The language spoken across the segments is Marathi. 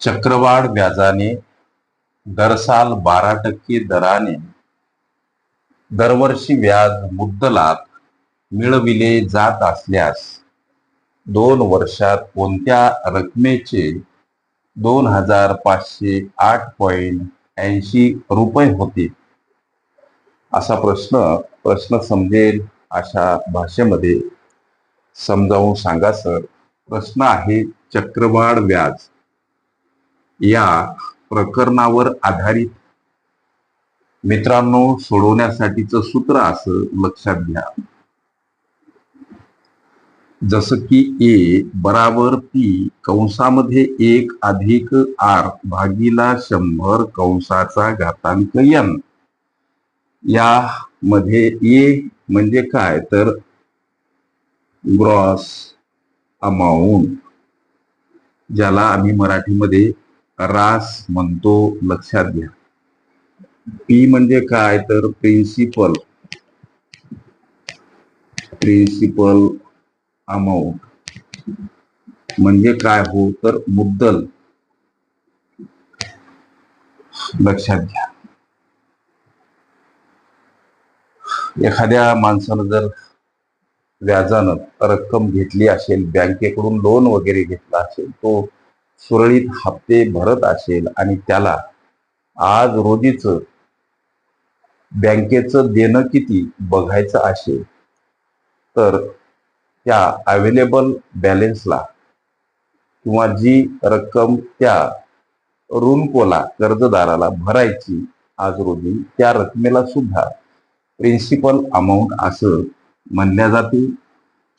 चक्रवाढ व्याजाने दरसाल बारा टक्के दराने दरवर्षी व्याज मुद्दलात मिळविले जात असल्यास दोन वर्षात कोणत्या रकमेचे दोन हजार पाचशे आठ पॉईंट ऐंशी रुपये होते? असा प्रश्न प्रश्न समजेल अशा भाषेमध्ये. समजावून सांगा सर. प्रश्न आहे चक्रवाढ व्याज. या प्रकरणावर आधारित मित्रांनो सोडवण्यासाठीच सूत्र असं लक्षात घ्या. जसं की ए बराबर पी कंसामध्ये एक अधिक आर भागीला शंभर कंसाचा घातांक एन यामध्ये ए म्हणजे काय? तर ग्रॉस अमाऊंट ज्याला आम्ही मराठीमध्ये रास म्हणतो लक्षात घ्या. पी म्हणजे काय? तर प्रिन्सिपल प्रिन्सिपल अमाऊंट म्हणजे काय हो? तर मुद्दल. लक्षात घ्या. एखाद्या माणसानं जर व्याजानं रक्कम घेतली असेल बँकेकडून लोन वगैरे घेतला असेल तो सुरळीत हप्ते भरत असेल आणि त्याला आज रोजीच बँकेचं देणं किती बघायचं असेल तर त्या अवेलेबल बॅलेन्सला किंवा जी रक्कम त्या ऋणकोला कर्जदाराला भरायची आज रोजी त्या रकमेला सुद्धा प्रिन्सिपल अमाऊंट असं म्हणल्या जाते.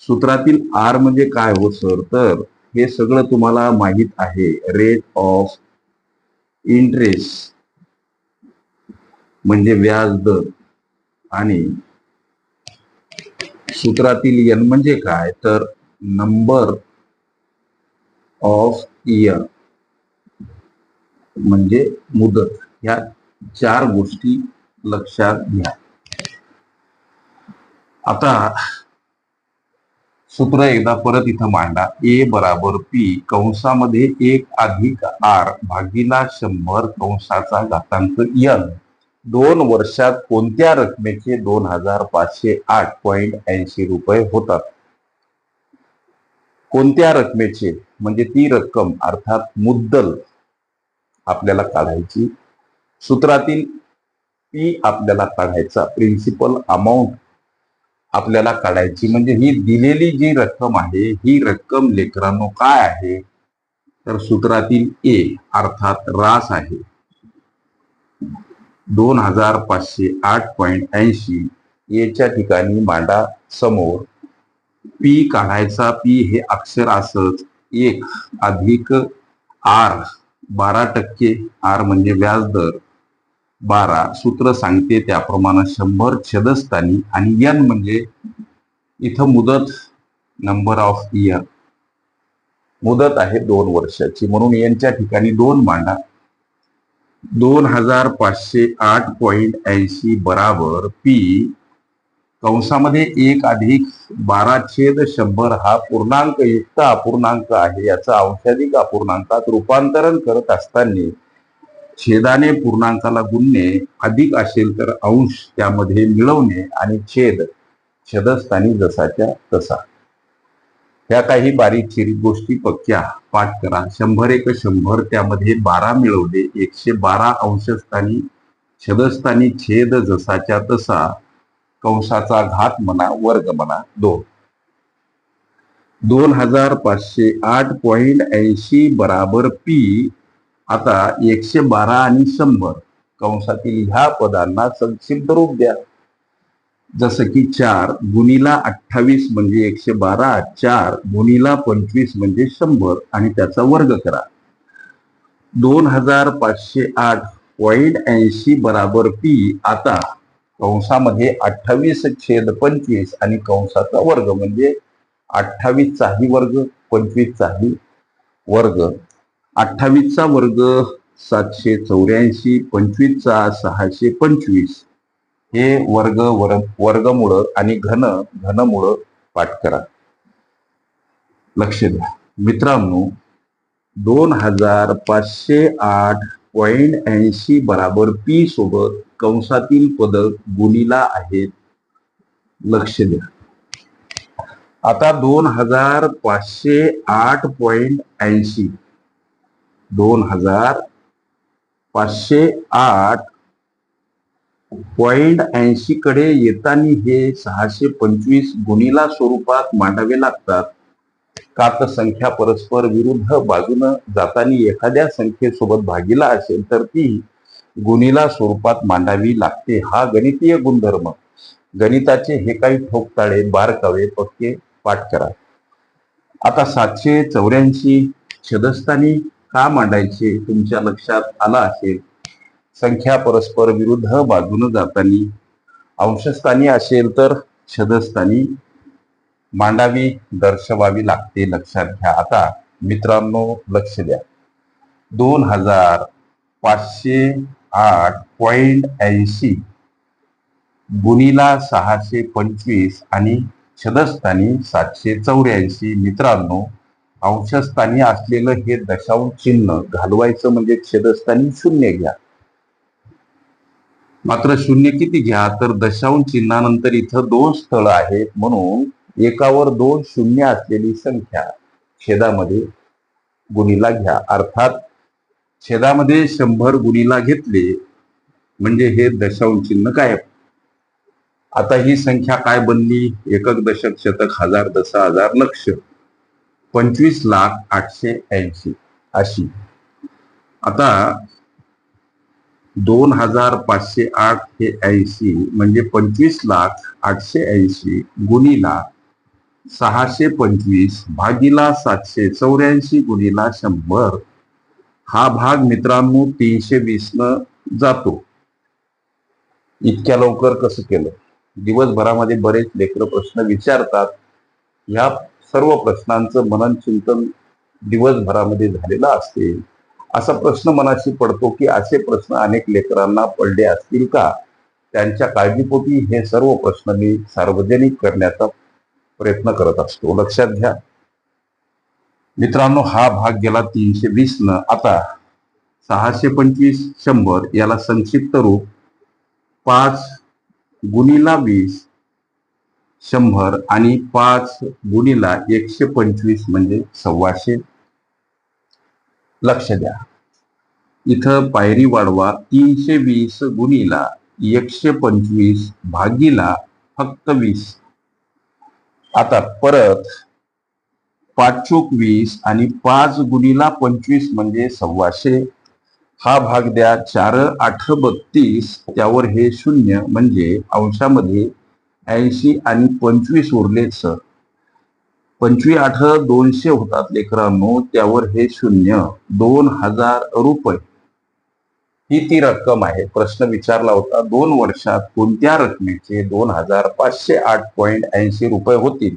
सूत्रातील आर म्हणजे काय हो सर तर हे सगळं तुम्हाला माहीत आहे. रेट ऑफ इंटरेस्ट म्हणजे व्याज दर. आणि सूत्रातील यन म्हणजे काय? तर नंबर ऑफ इयर म्हणजे मुदत. ह्या चार गोष्टी लक्षात घ्या. आता सूत्र एकदा परत इथं मांडा. ए बराबर पी कंसामध्ये एक अधिक आर भागीला शंभर कंसाचा घातांक यन. दोन वर्षात कोणत्या रकमेचे दोन हजार पाचशे आठ पॉइंट ऐंशी रुपये होतात? कोणत्या रकमेचे? म्हणजे ती रक्कम अर्थात मुद्दल आपल्याला काढायची. सूत्रातील पी आपल्याला काढायचा. प्रिन्सिपल अमाऊंट आपल्याला काढायची. म्हणजे ही दिलेली जी रक्कम आहे ही रक्कम लेकरांनो काय आहे? तर सूत्रातील ए अर्थात रास आहे. दोन हजार पाचशे आठ पॉइंट ऐंशी. एच्या ठिकाणी मांडा समोर पी काढायचा पी हे अक्षर असच. एक अधिक आर. बारा टक्के आर म्हणजे व्याजदर. बारा सूत्र सांगते त्याप्रमाणे शंभर छदस्थानी आणि यन म्हणजे इथं मुदत नंबर ऑफ इयर मुदत आहे दोन वर्षाची. म्हणून यांच्या ठिकाणी दोन मांडा. दोन हजार पाचशे आठ पॉईंट ऐंशी बराबर पी कंसामध्ये एक अधिक बारा छेद शंभर हा पूर्णांक युक्त अपूर्णांक आहे. याचा औषधिक अपूर्णांकात रूपांतरण करत असताना छेदाने पूर्णांकाला गुणणे अधिक असेल तर अंश त्यामध्ये मिळवणे आणि छेद छेदस्थानी जसाच्या तसा. त्या काही बारीक चिरीक गोष्टी पक्क्या. पाठ करा. शंभर एक शंभर त्यामध्ये बारा मिळवले. एकशे बारा अंशस्थानी छदस्थानी छेद जसाच्या तसा. कंसाचा घात म्हणा वर्ग म्हणा दोन. दोन हजार पाचशे आठ पॉइंट ऐंशी बराबर पी आता एकशे बारा आणि शंभर कंसातील ह्या पदांना संक्षिप्त रूप द्या. जसं की चार गुणीला अठ्ठावीस म्हणजे एकशे बारा चार गुणीला पंचवीस म्हणजे शंभर आणि त्याचा वर्ग करा. दोन हजार पाचशे आठ पॉईंट ऐंशी बराबर पी आता कंसामध्ये अठ्ठावीस छेद पंचवीस आणि कंसाचा वर्ग म्हणजे अठ्ठावीसचाही वर्ग पंचवीसचाही वर्ग. अठ्ठावीसचा वर्ग सातशे चौऱ्याऐंशी पंचवीसचा सहाशे पंचवीस. हे वर्ग वर वर्गमुळं आणि घन घनमुळं पाठ करा. लक्ष द्या. मित्रांनो दोन हजार पाचशे आठ पॉइंट ऐंशी बराबर पी सोबत कंसातील पदक गुणीला आहेत. लक्ष द्या. आता दोन हजार पाचशे आठ पॉइंट ऐंशी. दोन हजार पाचशे आठ पॉइंट ऐंशी कडे येताना हे सहाशे पंचवीस गुणीला स्वरूपात मांडावे लागतात. का संख्या परस्पर विरुद्ध बाजून जाताना एखाद्या संख्येसोबत भागीला असेल तर ती गुणीला स्वरूपात मांडावी लागते. हा गणितीय गुणधर्म. गणिताचे हे काही ठोकताळे बारकावे पक्के पाठ करा. आता सातशे चौऱ्याऐंशी छदस्थानी का मांडायचे तुमच्या लक्षात आला असेल? संख्या परस्पर विरुद्ध बाजून जाताना अंशस्थानी असेल तर छदस्थानी मांडावी दर्शवावी लागते लक्षात घ्या. आता मित्रांनो लक्ष द्या. दोन हजार पाचशे आठ पॉइंट ऐंशी गुणीला सहाशे पंचवीस आणि छदस्थानी सातशे चौऱ्याऐंशी मित्रांनो अंशस्थानी असलेलं हे दशांश चिन्ह घालवायचं म्हणजे छेदस्थानी शून्य घ्या. मात्र शून्य किती घ्या? तर दशांश चिन्हानंतर इथं दोन स्थळ आहेत म्हणून एकावर दोन शून्य असलेली संख्या छेदामध्ये गुणीला घ्या. अर्थात छेदामध्ये शंभर गुणीला घेतले म्हणजे हे दशांश चिन्ह काय आता ही संख्या काय बनली? एकक दशक शतक हजार दसा हजार लक्ष. पंचवीस लाख आठशे ऐंशी. अशी. आता दोन हजार पाचशे आठ हे ऐंशी म्हणजे पंचवीस लाख आठशे ऐंशी गुणीला सहाशे पंचवीस भागीला सातशे चौऱ्याऐंशी गुणीला शंभर. हा भाग मित्रांनो तीनशे वीस न जातो. इतक्या लवकर कसं केलं? दिवसभरामध्ये बरेच लेकर प्रश्न विचारतात. या सर्व प्रश्नांचं मनन चिंतन दिवसभरामध्ये झालेलं असते असा प्रश्न मनाशी पडतो की असे प्रश्न अनेक लेकरांना पडले असतील का? त्यांच्या काळजीपोटी हे सर्व प्रश्न मी सार्वजनिक करण्याचा प्रयत्न करत असतो. लक्षात घ्या. मित्रांनो हा भाग गेला तीनशे वीस न. आता सहाशे पंचवीस शंभर याला संक्षिप्त रूप पाच गुणीला वीस शंभर आणि पाच गुणीला एकशे पंचवीस म्हणजे सव्वाशे. लक्ष द्या. इथं पायरी वाढवा तीनशे वीस गुणीला एकशे पंचवीस भागीला फक्त वीस. आता परत पाचूक वीस आणि पाच गुणीला पंचवीस म्हणजे सव्वाशे. हा भाग द्या चार आठ बत्तीस त्यावर हे शून्य म्हणजे अंशामध्ये ऐंशी आणि पंचवीस उरलेच पंचवीस आठ दोनशे होतात लेकरांनो त्यावर हे शून्य दोन हजार रुपये. ही ती रक्कम आहे प्रश्न विचारला होता. दोन वर्षात कोणत्या रकमेचे दोन हजार पाचशे आठ पॉईंट ऐंशी रुपये होतील?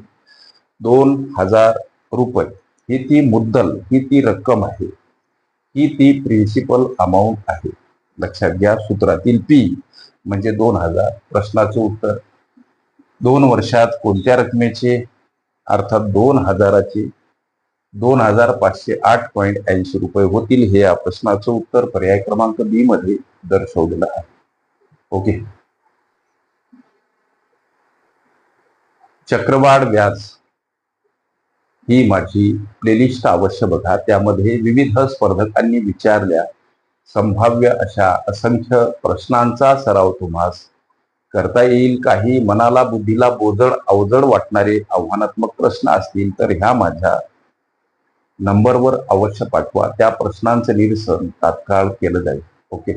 दोन हजार रुपये. ही ती मुद्दल ही ती रक्कम आहे. ही ती प्रिन्सिपल अमाऊंट आहे. लक्षात घ्या सूत्रातील पी म्हणजे दोन हजार. प्रश्नाचं उत्तर दोन वर्षात कोणत्या रकमेचे? अर्थात दोन हजाराचे. दोन हजार पाचशे आठ पॉईंट ऐंशी रुपये होतील हे या प्रश्नाचं उत्तर पर्याय क्रमांक बी मध्ये दर्शवलेलं आहे. ओके. चक्रवाढ व्याज ही माझी प्लेलिस्ट अवश्य बघा. त्यामध्ये विविध स्पर्धकांनी विचारल्या संभाव्य अशा असंख्य प्रश्नांचा सराव तुम्हास करता येईल काही मनाला बुद्धीला बोजड अवजड वाटणारे आव्हानात्मक प्रश्न असतील तर ह्या माझ्या नंबरवर अवश्य पाठवा. त्या प्रश्नांचं निरसन तात्काळ केलं जाईल. ओके.